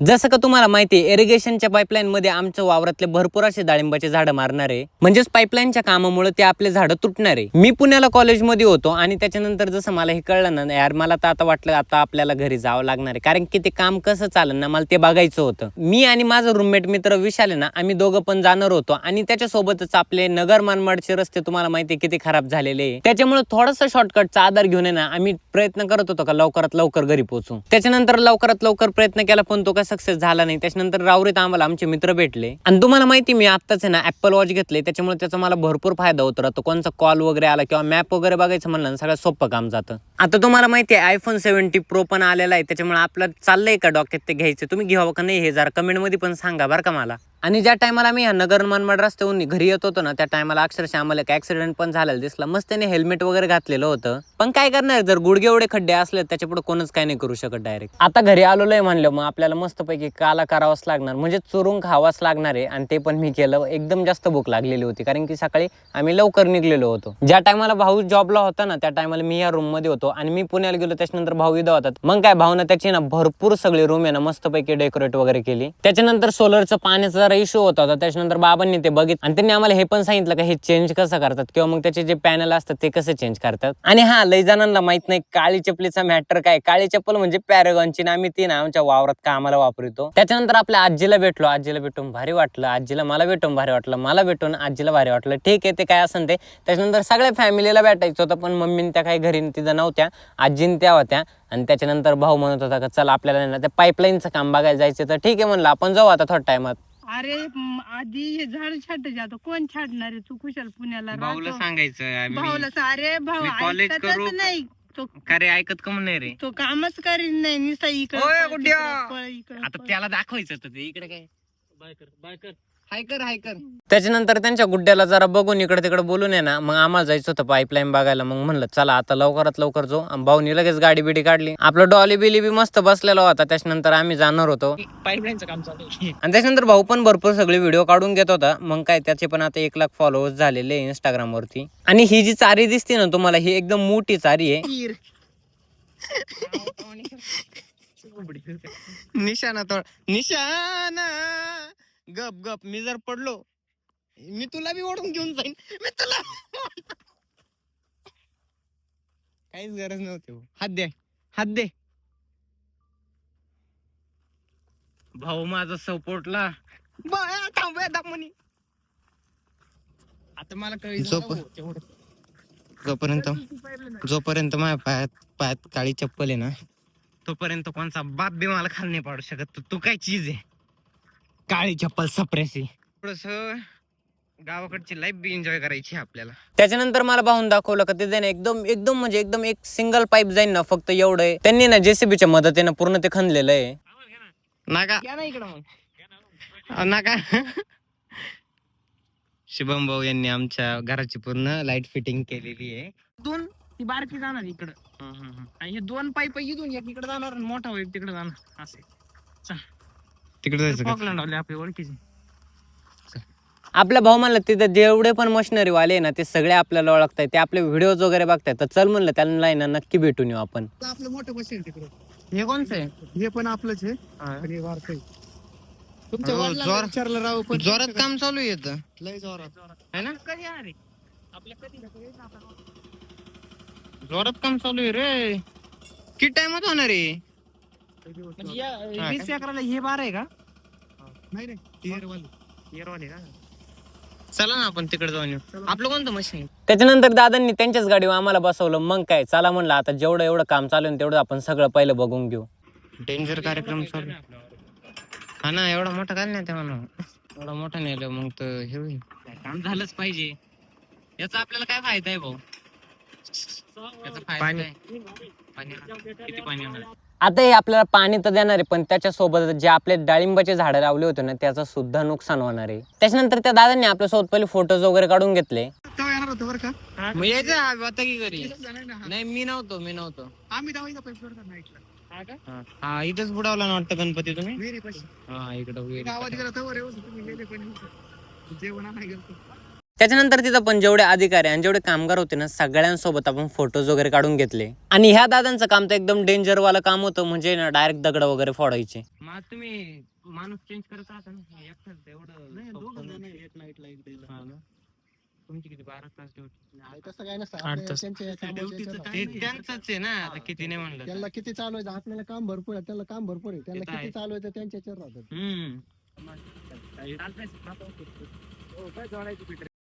जसं का तुम्हाला माहिती आहे इरिगेशनच्या पाईपलाईन मध्ये आमच्या वावरातले भरपूर असे डाळिंबाचे झाडं मारणार आहे. म्हणजेच पाईपलाईनच्या कामामुळे ते आपले झाडं तुटणार आहे. मी पुण्याला कॉलेजमध्ये होतो आणि त्याच्यानंतर जसं मला हे कळलं ना यार मला तर आता वाटलं आता आपल्याला घरी जावं लागणार आहे. कारण की ते काम कसं चालेल ना मला ते बघायचं होतं. मी आणि माझं रूममेट मित्र विशाल ना आम्ही दोघं पण जाणार होतो आणि त्याच्यासोबतच आपले नगर मानमाडचे रस्ते तुम्हाला माहिती आहे किती खराब झालेले आहे. त्याच्यामुळे थोडासा शॉर्टकटचा आधार घेऊन ना आम्ही प्रयत्न करत होतो का लवकरात लवकर घरी पोहोचू. त्याच्यानंतर लवकरात लवकर प्रयत्न केला पण तो का सक्सेस झाला नाही. त्याच्यानंतर रावरीत आम्हाला आमचे मित्र भेटले. आणि तुम्हाला माहिती मी आत्ताच आहे ना ऍपल वॉच घेतले. त्याच्यामुळे त्याचा मला भरपूर फायदा होत. राहतो कोणचा कॉल वगैरे आला किंवा मॅप वगैरे बघायचं म्हणलं ना सगळं सोपं काम जातं. आता तुम्हाला माहिती आहे आयफोन सेव्हन्टी प्रो पण आलेला आहे. त्याच्यामुळे आपलं चाललंय का डॉक्यात ते घ्यायचं? तुम्ही घ्यावं का नाही हे जरा कमेंटमध्ये पण सांगा बरं का मला. आणि ज्या टायमाला मी ह्या नगर मनमाड रस्त्याहून घरी येत होतो ना त्या टायमाला अक्षरशः आम्हाला एक ॲक्सिडेंट पण झालेला दिसला. मस्त त्याने हेल्मेट वगैरे घातलेलं होतं. पण काय करणार जर गुडघे एवढे खड्डे असले त्याच्या पुढे कोणच काय नाही करू शकत डायरेक्ट आता घरी आलेलो आहे म्हणलं मग आपल्याला मस्तपैकी काला करावाच लागणार. म्हणजे चुरून खावाच लागणार आहे. आणि ते पण मी केलं. एकदम जास्त भूक लागलेली होती. कारण की सकाळी आम्ही लवकर निघलेलो होतो. ज्या टायमाला भाऊ जॉबला होता ना त्या टायमाला मी या रूममध्ये होतो. आणि मी पुण्याला गेलो त्याच्यानंतर भाऊ इथं होतात. मग काय भाऊना त्याची ना भरपूर सगळी रूम आहे ना मस्तपैकी डेकोरेट वगैरे केली. त्याच्यानंतर सोलरचं पाण्याचं जरा इश्यू होता होता त्याच्यानंतर बाबांनी ते बघित आणि त्यांनी आम्हाला हे पण सांगितलं का हे चेंज कसं करतात? किंवा मग त्याचे जे पॅनल असतात ते कसे चेंज करतात? आणि हा लय जणांना माहीत नाही काळी चपलीचा मॅटर काय? काळी चप्पल म्हणजे पॅरेगॉनची ना आम्ही ती ना आमच्या वावरात कामाला वापरतो. त्याच्यानंतर आपल्या आजीला भेटलो. आजीला भेटून भारी वाटलं. आजीला मला भेटून भारी वाटलं. मला भेटून आजीला भारी वाटलं. ठीक आहे ते काय असेल ते. त्याच्यानंतर सगळ्या फॅमिलीला भेटायचं होतं पण मम्मीने त्या काही घरी तिथं नव्हत्या. आजीन त्या होत्या. आणि त्याच्यानंतर भाऊ म्हणत होता का चला आपल्याला त्या पाईपलाईनचं काम बघायला जायचं तर ठीक आहे म्हणलं आपण जाऊ आता थोड्या टायमात अरे म, आधी हे झाड छाटायचे आता कोण छाटणार आहे तू कुशाल पुण्याला भाऊला राहतो. सांगायचं भाऊला सा- अरे भाऊ मी college ऐकतच करू का? नाही तो का रे ऐकत का नाही रे तो कामच करीत नाही निसा इकडे ओय, गुड्या. आता. त्याला दाखवायचं होतं ते इकडे काय हायकर हायकर. त्याच्यानंतर त्यांच्या गुड्ड्याला जरा बघून इकडे तिकडे बोलून आहे ना. मग आम्हाला जायचं होतं पाईपलाईन बघायला. मग म्हणलं चला आता लवकरात लवकर जाऊ. आणि भाऊनी लगेच गाडी बिडी काढली. आपलं डॉली बिली बी मस्त बसलेला होता. त्याच्यानंतर आम्ही जाणार होतो. पाईपलाईनचं काम चालू आहे. आणि त्याच्यानंतर भाऊ पण भरपूर सगळे व्हिडिओ काढून घेत होता. मग काय त्याचे पण आता एक लाख फॉलोअर्स झालेले इंस्टाग्राम वरती. आणि ही जी चारी दिसते ना तुम्हाला ही एकदम मोठी चारी आहे. तीर. निशाणा तो निशाणा. गप गप मी जर पडलो मी तुला बी ओढून घेऊन जाईन मी तुला काहीच गरज नव्हती. हात दे हात दे भाऊ माझा सपोर्टला आता मला कळलं झोप. हो, तेवढं. जोपर्यंत जोपर्यंत माझ्या पायात पायात काळी चप्पल आहे ना तोपर्यंत कोणचा बाप बी मला खाली नाही पाडू शकत तू तू काय चीज आहे काळी चप्पल सप्रेसी थोडस गावाकडची लाईफ बी एन्जॉय करायची आपल्याला. त्याच्यानंतर मला पाहून दाखवलं का ते त्याने एकदम एकदम म्हणजे एकदम एक सिंगल पाईप जाईन ना फक्त एवढं आहे. त्यांनी ना जेसीबीच्या मदतीनं पूर्ण ते खणलेलं आहे. नाका. या ना इकडं मग. अहो, नाका. शुभम भाऊ यांनी आमच्या घराची पूर्ण लाइट फिटिंग केलेली आहे. दोन ती बारकी जाणार इकडं. आणि हे दोन पाईप इथून एक इकडे जाणार आणि मोठा पाईप तिकडे जाणार. असे तिकडे जायचं का? फॉकलँड आले आपल्या ओळखीचे. आपल्या भाऊ म्हणलं तिथं जेवढे पण मशिनरी वाले ना ते सगळे आपल्याला ओळखताय ते आपले व्हिडिओज वगैरे बघताय तर चल म्हणलं त्यांना आहे ना नक्की भेटून येऊ आपण. आपलं मोठं बसेल तिकडे. हे कोणचं आहे? हे पण आपलंच आहे. आणि हे वारकरी. तुमच्या हो, वडिलांना जोर- विचारलं राव पण जोरात काम चालू येत लय जोरात. है ना? कधी येणार आहे आपल्या कधी जोरात काम चालू आहे रे. किती टाइमात होणार आहे? म्हणजे या हा वीस एकराला हे बार आहे का? नाही नाही का चला ना आपण तिकडे जाऊन येऊ. आपलं कोणतं मशीन त्याच्यानंतर दादांनी त्यांच्याच गाडीवर आम्हाला बसवलं. मग काय? चला म्हणलं आता जेवढं एवढं काम चालू आहे ना, तेवढं आपण सगळं पहिलं बघून घेऊ. डेंजर कार्यक्रम चालू हा ना एवढा मोठा काय नाही म्हणा एवढा मोठा नेलं मग तर हे होईल. काम झालंच पाहिजे. याचा आपल्याला काय फायदा आहे भाऊ? याचा फायदा पाणी. काय? पाणी. किती पाणी होणार आता हे आपल्याला पाणी तर देणार आहे पण त्याच्यासोबत जे आपले डाळिंबाचे झाडं लावले होते ना त्याचं सुद्धा नुकसान होणार आहे. त्याच्यानंतर त्या दादांनी आपल्यासोबत पहिले फोटोज वगैरे काढून घेतले. मग यायचं आता की घरी. नाही मी नव्हतो मी नव्हतो. हा का? हा. इथेच बुडावला ना वाटतं गणपती तुम्ही? हा इकडं जेवण त्याच्यानंतर तिथं पण जेवढे अधिकारी आणि जेवढे कामगार होते ना सगळ्यांसोबत आपण फोटोज वगैरे काढून घेतले. आणि ह्या दादांचं काम तर एकदम डेंजर वालं काम होतं म्हणजे ना डायरेक्ट दगड वगैरे फोडायचे. मग तुम्ही माणूस चेंज करत राहता ना एकटाच एवढं नाही सोपं दोघं नाही. जण एक नाईटला एक डेला हा ना. तुमची किती बारा तास ड्युटी नाही, तसं काय नसतं. आठ आपल्या तास. त्यांच्या कामाच्या ड्युटीचं याच्यावर काय ते नाही. त्यांचंच आहे ना आता किती नाही म्हणलं त्यांना किती चालवायचं आपल्याला काम भरपूर आहे त्यांना काम भरपूर आहे. त्यांना ते तर किती आहे. चालवायचं त्यांच्या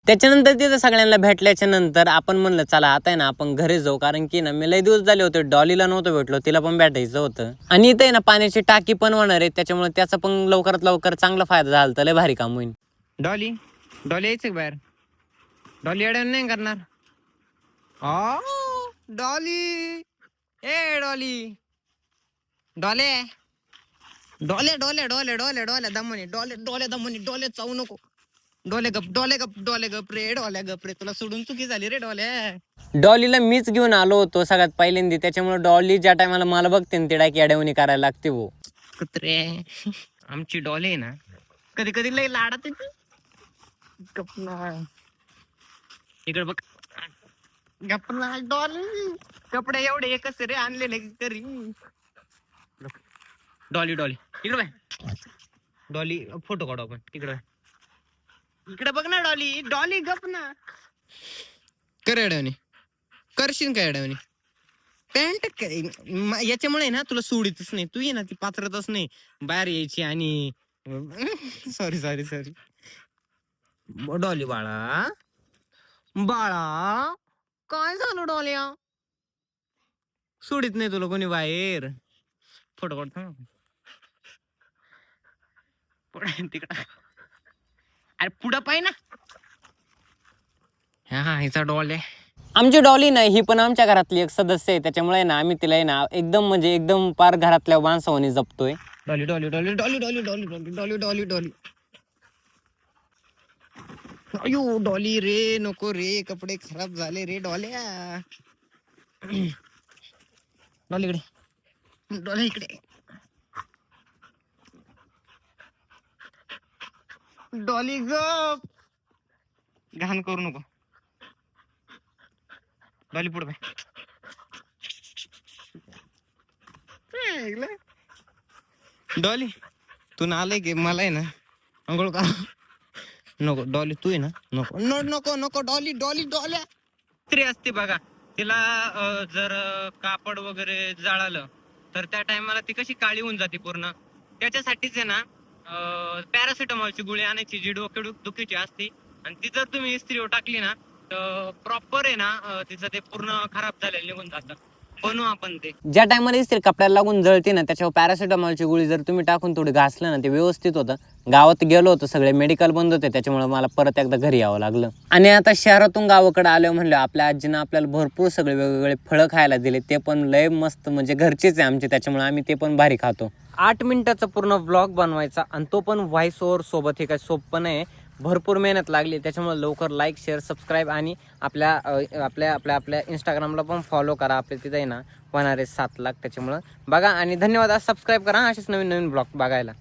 त्याच्यानंतर तिथं सगळ्यांना भेटल्याच्या नंतर आपण म्हणलं चला आता आहे ना आपण घरी जाऊ. कारण की ना मी लय दिवस झाले होते डॉलीला नव्हतं भेटलो तिला पण भेटायचं होतं. आणि इथं आहे ना पाण्याची टाकी पण होणार आहे त्याच्यामुळे त्याचा पण लवकरात लवकर चांगला फायदा झाला तर लय भारी काम होईल डॉली डॉली यायचं बाहेर? डॉली अडवण नाही करणार. डॉली ए डॉली. डॉले डोले डोले डोले डोले डॉले दमोनी डोले डोले दमनी डोले चावू नको. डोले गप डोले गप डोले गप रे डोले गप रे. तुला सोडून चुकी झाली रे डोले. डॉलीला मीच घेऊन आलो होतो सगळ्यात पहिल्यांदा. त्याच्यामुळे डॉली ज्या टायमाला मला बघते ना ती डायकी अडवणी करायला लागते हो कुत्रे आमची डॉले आहे ना कधी कधी लय लाडात येते. गप ना. इकडे बघ. गप ना डॉली. कपडे एवढे एकच रे आणलेले तरी डॉली डॉली. इकडे बाय डॉली फोटो काढू आपण. तिकडे बाय इकडे बघ ना डॉली. डॉली गप ना. कर अडवणी. करशील काय अडवणी? पॅन्ट याच्यामुळे ना तुला सोडीतच नाही. तू ये ना ती पात्रतच नाही. बाहेर यायची आणि सॉरी सॉरी सॉरी डॉली बाळा. बाळा काय झालं डॉल्या सोडीत नाही तुला कोणी बाहेर. फोटो काढतो. तिकडं. अरे पुढं पाय ना. हा हा हिचा डॉल आहे. आमची डॉली नाही ही पण आमच्या घरातली एक सदस्य आहे. त्याच्यामुळे ना आम्ही तिला आहे ना एकदम म्हणजे एकदम पार घरातल्या माणसावानी जपतोय. Dolly Dolly Dolly Dolly Dolly Dolly Dolly Dolly Dolly Dolly. अयो डॉली रे नको रे कपडे खराब झाले रे डॉल्या. डॉली इकडे. डॉली इकडे. डॉली ग घाण करू नको. डॉली पुढे बाय डॉली तू ना आलाय की? मला आहे ना अंघोळ का नको डॉली तू आहे ना नको. नो नको नको डॉली डॉली डॉल्या. स्त्री असते बघा. तिला जर कापड वगैरे जाळालं तर त्या टायमाला ती कशी काळी होऊन जाते पूर्ण. त्याच्यासाठीच आहे ना पॅरासिटामॉलची गोळी आणायची जी डोके दुखीची असते. आणि ती जर तुम्ही इस्त्रीवर टाकली ना तर प्रॉपर आहे ना तिचं ते पूर्ण खराब झालेलं निघून जातं. बनवू आपण ते. ज्या टायमाला इस्त्री कपड्याला लागून जळते ना त्याच्यावर पॅरासिटामॉलची गोळी जर तुम्ही टाकून थोडी घासलं ना ते व्यवस्थित होतं. गावात गेलो होतो सगळे मेडिकल बंद होते त्याच्यामुळे मला परत एकदा घरी यावं लागलं. आणि आता शहरातून गावाकडे आलो म्हणलं आपल्या आजीनं आपल्याला भरपूर सगळे वेगवेगळे फळं खायला दिले ते पण लय मस्त म्हणजे घरचेच आहे आमचे त्याच्यामुळे आम्ही ते पण भारी खातो. आठ मिनिटाचा पूर्ण ब्लॉग बनवायचा आणि तो पण व्हॉइस ओव्हर सोबत हे काय सोपं नाही भरपूर मेहनत लागली. त्याच्यामुळे लवकर लाईक शेअर सबस्क्राईब आणि आपल्या आपल्या आपल्या आपल्या इंस्टाग्रामला पण फॉलो करा. आपल्या तिथे आहे ना होणारे सात लाख त्याच्यामुळं. बघा आणि धन्यवाद. सबस्क्राईब करा. असेच नवीन नवीन ब्लॉग बघायला.